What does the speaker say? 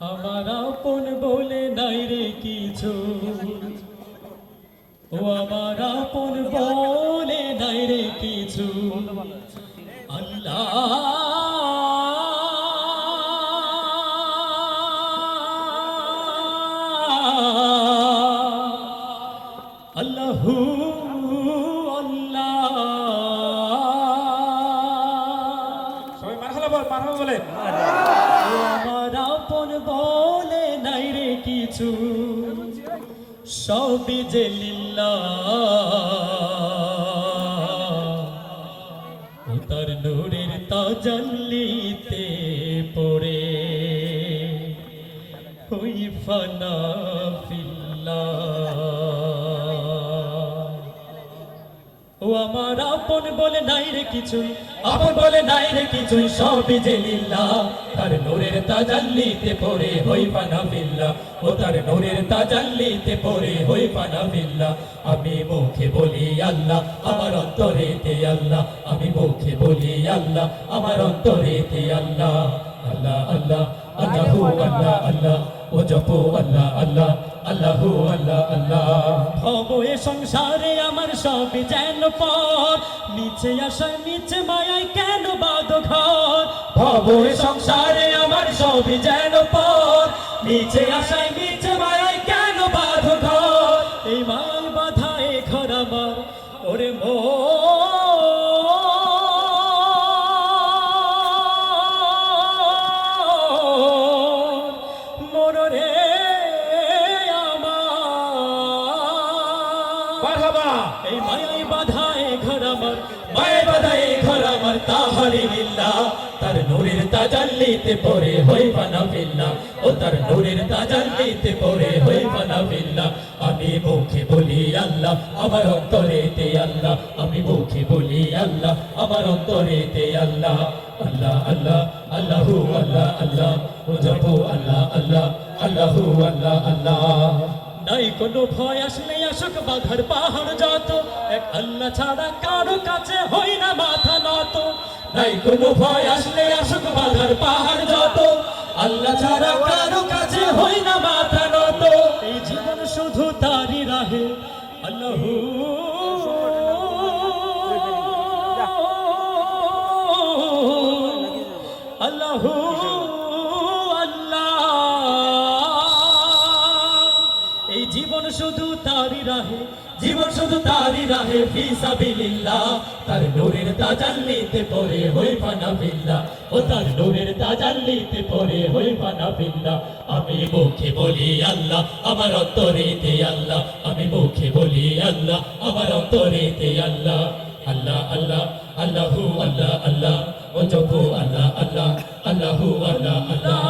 আমার আপন বলে নাই রে কিছু। ও আমার আপন বলে নাই রে কিছু। আল্লাহ। আল্লাহু আল্লাহ। বল আমার আপন বলে নাই রে কিছু। সবই যে লিল্লা ও তার নূরের তাজাল্লিতে পড়ে। হই ফানা ফিল্লা। ও আমার আপন বলে নাই রে কিছুই, আপন বলে নাই রে কিছুই, সবই যে লীলা। তার নূরের তাজাল্লিতে পড়ে হই পানা বিল্লা ও তার নূরের তাজাল্লিতে পড়ে হই পানা বিল্লা আমি মুখে বলি আল্লাহ, আমার অন্তরেতে আল্লাহ। আমি মুখে বলি আল্লাহ, আমার অন্তরেতে আল্লাহ। আল্লাহ আল্লাহ, আল্লাহু আল্লাহ আল্লাহ। ও জপো আল্লাহ আল্লাহ। আল্লাহু, আল্লাহ আল্লাহ। সংসারে আমার সব যেন পর। নিচে আসা নিচে মায়ায় কেন বাদ ঘর সংসারে আমার সব যেন পর। নিচে আসায় নিচে মায়ায় কেন বাদ ঘর এই মায় বাধা ঘর আমার। ওরে মো এই মায়াই বাধায় ঘর আমার মায়ের বাধায় ঘর আমার তার নূরের তাজাল্লিতে পড়ে হই বানা ও তার নূরের তাজাল্লিতে পড়ে হই বানা আমি মুখে বলি আল্লাহ, আমার অন্তরেতে আল্লাহ। আমি মুখে বলি আল্লাহ, আমার অন্তরেতে আল্লাহ। আল্লাহ আল্লাহ, আল্লাহু, আল্লাহ আল্লাহ। ও জপো আল্লাহ আল্লাহ, আল্লাহু, আল্লাহ আল্লাহ। নাই কোনো ভয় আসলে আসুক, বাধার পাহাড় যত। এক আল্লাহ ছাড়া কারও কাছে হই না মাথা নত। নাই কোনো ভয় আসলে আসুক, বাধার পাহাড় যত। আল্লাহ ছাড়া কারও কাছে হই না মাথা নত। এই জীবন শুধু তারই রাহে। আল্লাহ জীবন শুধু তারই রাহে, জীবন শুধু তারই রাহে ফিসাবিলিল্লাহ তার নূরের তাজাল্লিতে পড়ে হই ফানা বিল্লাহ ও তার নূরের তাজাল্লিতে পড়ে হই ফানা বিল্লাহ আমি মুখে বলি আল্লাহ, আমার অন্তরেতে আল্লাহ। আমি মুখে বলি আল্লাহ, আমার অন্তরেতে আল্লাহ। আল্লাহ আল্লাহ, আল্লাহু, আল্লাহ আল্লাহ। ও জপু আল্লাহ আল্লাহ, আল্লাহু, আল্লাহ আল্লাহ।